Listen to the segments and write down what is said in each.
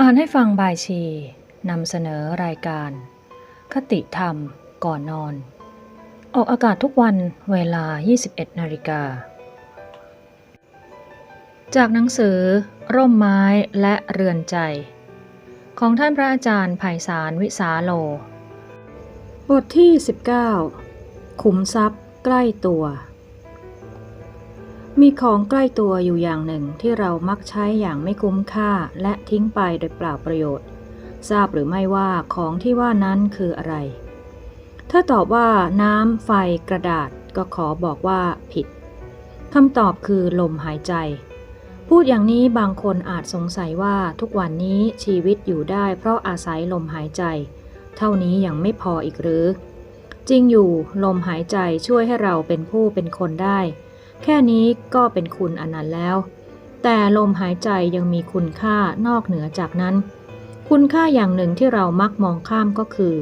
อ่านให้ฟังบายชีนำเสนอรายการ คติธรรมก่อนนอน ออกอากาศทุกวันเวลา 21นาฬิกา จากหนังสือ ร่มไม้และเรือนใจ ของท่านพระอาจารย์ไพศาลวิสาโล บทที่ 19 ขุมทรัพย์ใกล้ตัว มีของใกล้ตัวอยู่อย่างหนึ่งที่เรามักใช้อย่างไม่คุ้มค่าและทิ้งไปโดยเปล่าประโยชน์ ทราบหรือไม่ว่าของที่ว่านั้นคืออะไร ถ้าตอบว่าน้ำไฟกระดาษก็ขอบอกว่าผิดคำตอบคือลมหายใจ พูดอย่างนี้บางคนอาจสงสัยว่าทุกวันนี้ชีวิตอยู่ได้เพราะอาศัยลมหายใจ เท่านี้ยังไม่พออีกหรือ จริงอยู่ลมหายใจช่วยให้เราเป็นผู้เป็นคนได้ แค่นี้ก็เป็นคุณอันนั้นแล้ว แต่ลมหายใจยังมีคุณค่านอกเหนือจากนั้น คุณค่าอย่างหนึ่งที่เรามักมองข้ามก็คือ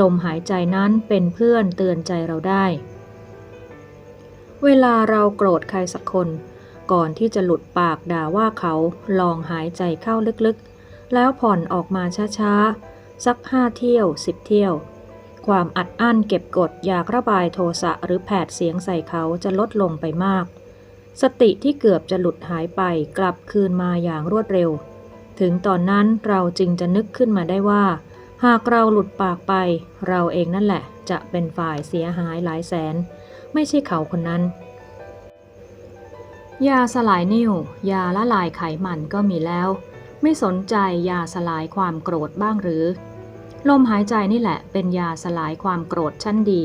ลมหายใจนั้นเป็นเพื่อนเตือนใจเราได้ เวลาเราโกรธใครสักคน ก่อนที่จะหลุดปากด่าว่าเขาลองหายใจเข้าลึกๆ แล้วผ่อนออกมาช้าๆ สักห้าเที่ยวสิบเที่ยว ความอัดอั้นเก็บกดอยากระบายโทสะหรือแผดเสียงใส่เขาจะลดลงไปมาก สติที่เกือบจะหลุดหายไปกลับคืนมาอย่างรวดเร็ว ถึงตอนนั้นเราจึงจะนึกขึ้นมาได้ว่า หากเราหลุดปากไป เราเองนั่นแหละ จะเป็นฝ่ายเสียหายหลายแสน ไม่ใช่เขาคนนั้น ยาสลายนิ่วยาละลายไขมันก็มีแล้ว ไม่สนใจยาสลายความโกรธบ้างหรือ ลมหายใจนี่แหละเป็นยาสลายความโกรธชั้นดี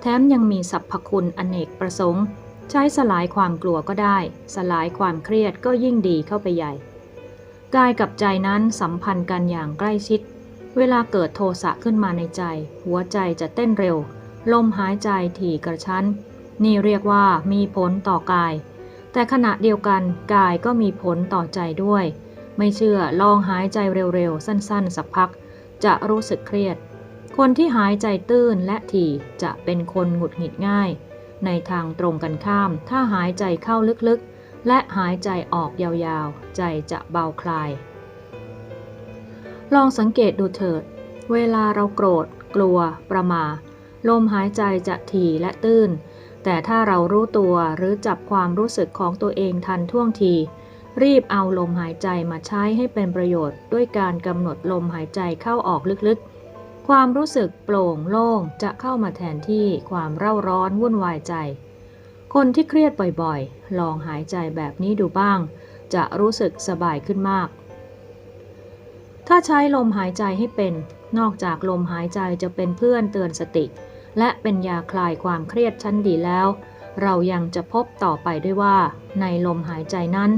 แถมยังมีสรรพคุณอเนกประสงค์ ใช้สลายความกลัวก็ได้ สลายความเครียดก็ยิ่งดีเข้าไปใหญ่ กายกับใจนั้นสัมพันธ์กันอย่างใกล้ชิด เวลาเกิดโทสะขึ้นมาในใจ หัวใจจะเต้นเร็ว ลมหายใจถี่กระชั้น นี่เรียกว่ามีผลต่อกาย แต่ขณะเดียวกันกายก็มีผลต่อใจด้วย ไม่เชื่อลองหายใจเร็วๆ สั้นๆ สักพัก จะรู้สึกเครียด คนที่หายใจตื้นและถี่จะเป็นคนหงุดหงิดง่าย ในทางตรงกันข้าม ถ้าหายใจเข้าลึกๆ และหายใจออกยาวๆ ใจจะเบาคลาย ลองสังเกตดูเถิด เวลาเราโกรธ กลัว ประมา ลมหายใจจะถี่และตื้น แต่ถ้าเรารู้ตัวหรือจับความรู้สึกของตัวเองทันท่วงที รีบเอาลมหายใจมาใช้ให้เป็นประโยชน์ด้วยการกำหนดลมหายใจเข้าออกลึกๆ ความรู้สึกโปร่งโล่งจะเข้ามาแทนที่ความเร่าร้อนวุ่นวายใจ คนที่เครียดบ่อยๆ ลองหายใจแบบนี้ดูบ้าง จะรู้สึกสบายขึ้นมาก ถ้าใช้ลมหายใจให้เป็น นอกจากลมหายใจจะเป็นเพื่อนเตือนสติ และเป็นยาคลายความเครียดชั้นดีแล้ว เรายังจะพบต่อไปด้วยว่า ในลมหายใจนั้น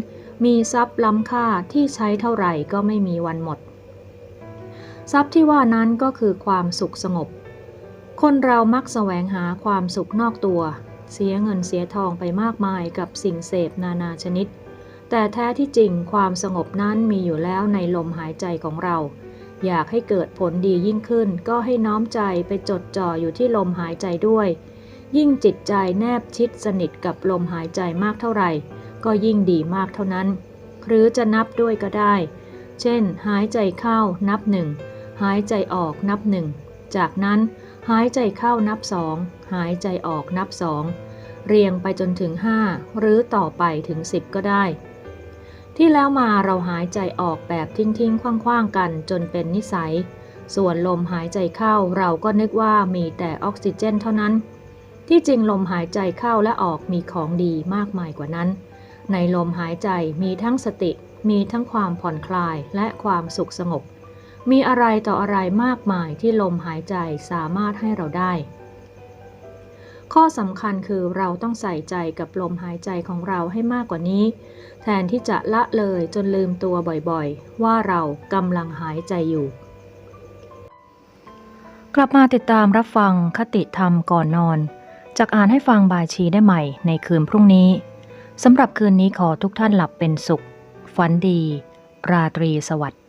มีทรัพย์ล้ำค่าที่ใช้เท่าไหร่ก็ไม่มีวันหมด ทรัพย์ที่ว่านั้นก็คือความสุขสงบ คนเรามักแสวงหาความสุขนอกตัว เสียเงินเสียทองไปมากมายกับสิ่งเสพนานาชนิด แต่แท้ที่จริงความสงบนั้นมีอยู่แล้วในลมหายใจของเราอยากให้เกิดผลดียิ่งขึ้น ก็ให้น้อมใจไปจดจ่ออยู่ที่ลมหายใจด้วย ยิ่งจิตใจแนบชิดสนิทกับลมหายใจมากเท่าไหร่ ก็ยิ่งดีมากเท่านั้น หรือจะนับด้วยก็ได้ เช่น หายใจเข้านับหนึ่งหายใจออกนับหนึ่งจากนั้นหายใจเข้านับสองหายใจออกนับสองเรียงไปจนถึงห้าหรือต่อไปถึงสิบก็ได้ ที่แล้วมาเราหายใจออกแบบทิ้งๆคว้างๆกันจนเป็นนิสัย ส่วนลมหายใจเข้าเราก็นึกว่ามีแต่ออกซิเจนเท่านั้น ที่จริงลมหายใจเข้าและออกมีของดีมากมายกว่านั้น ในลมหายใจมีทั้งสติ มีทั้งความผ่อนคลายและความสุขสงบ มีอะไรต่ออะไรมากมายที่ลมหายใจสามารถให้เราได้ ข้อสำคัญคือเราต้องใส่ใจกับลมหายใจของเราให้มากกว่านี้ แทนที่จะละเลยจนลืมตัวบ่อยๆ ว่าเรากำลังหายใจอยู่กลับมาติดตามรับฟังคติธรรมก่อนนอน จากอ่านให้ฟังบายชีได้ใหม่ในคืนพรุ่งนี้สำหรับคืนนี้ขอทุกท่านหลับเป็นสุข ฝันดี ราตรีสวัสดิ์